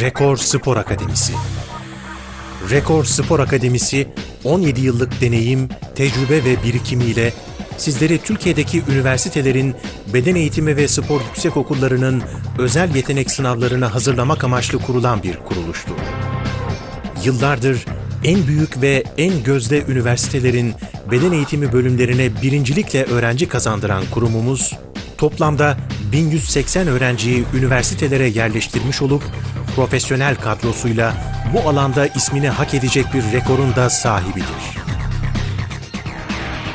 Rekor Spor Akademisi Rekor Spor Akademisi 17 yıllık deneyim, tecrübe ve birikimiyle sizleri Türkiye'deki üniversitelerin beden eğitimi ve spor yüksek okullarının özel yetenek sınavlarına hazırlamak amaçlı kurulan bir kuruluştur. Yıllardır en büyük ve en gözde üniversitelerin beden eğitimi bölümlerine birincilikle öğrenci kazandıran kurumumuz, toplamda 1180 öğrenciyi üniversitelere yerleştirmiş olup, profesyonel kadrosuyla bu alanda ismini hak edecek bir rekorun da sahibidir.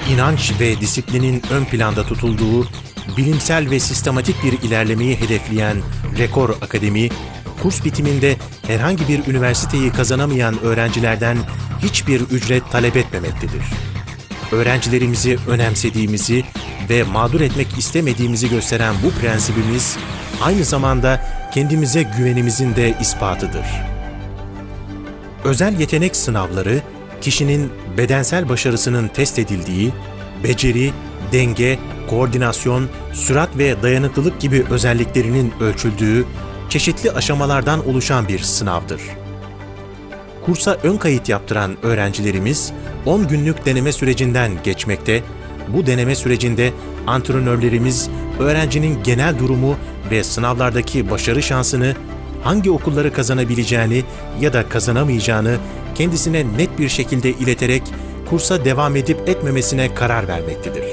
İnanç ve disiplinin ön planda tutulduğu, bilimsel ve sistematik bir ilerlemeyi hedefleyen Rekor Akademi, kurs bitiminde herhangi bir üniversiteyi kazanamayan öğrencilerden hiçbir ücret talep etmemektedir. Öğrencilerimizi önemsediğimizi ve mağdur etmek istemediğimizi gösteren bu prensibimiz aynı zamanda kendimize güvenimizin de ispatıdır. Özel yetenek sınavları, kişinin bedensel başarısının test edildiği, beceri, denge, koordinasyon, sürat ve dayanıklılık gibi özelliklerinin ölçüldüğü, çeşitli aşamalardan oluşan bir sınavdır. Kursa ön kayıt yaptıran öğrencilerimiz 10 günlük deneme sürecinden geçmekte, bu deneme sürecinde antrenörlerimiz öğrencinin genel durumu ve sınavlardaki başarı şansını, hangi okulları kazanabileceğini ya da kazanamayacağını kendisine net bir şekilde ileterek kursa devam edip etmemesine karar vermektedir.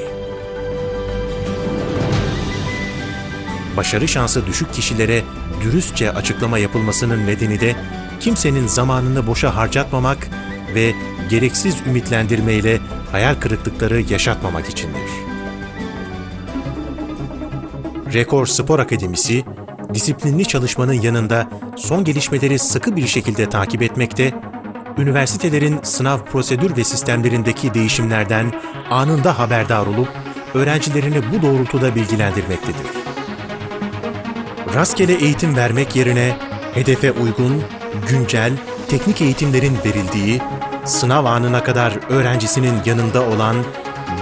Başarı şansı düşük kişilere dürüstçe açıklama yapılmasının nedeni de kimsenin zamanını boşa harcatmamak ve gereksiz ümitlendirmeyle hayal kırıklıkları yaşatmamak içindir. Rekor Spor Akademisi, disiplinli çalışmanın yanında son gelişmeleri sıkı bir şekilde takip etmekte, üniversitelerin sınav prosedür ve sistemlerindeki değişimlerden anında haberdar olup öğrencilerini bu doğrultuda bilgilendirmektedir. Rastgele eğitim vermek yerine hedefe uygun, güncel, teknik eğitimlerin verildiği, sınav anına kadar öğrencisinin yanında olan,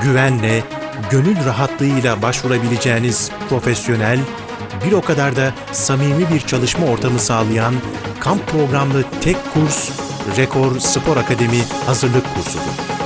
güvenle, gönül rahatlığıyla başvurabileceğiniz profesyonel, bir o kadar da samimi bir çalışma ortamı sağlayan kamp programlı tek kurs Rekor Spor Akademi hazırlık kursudur.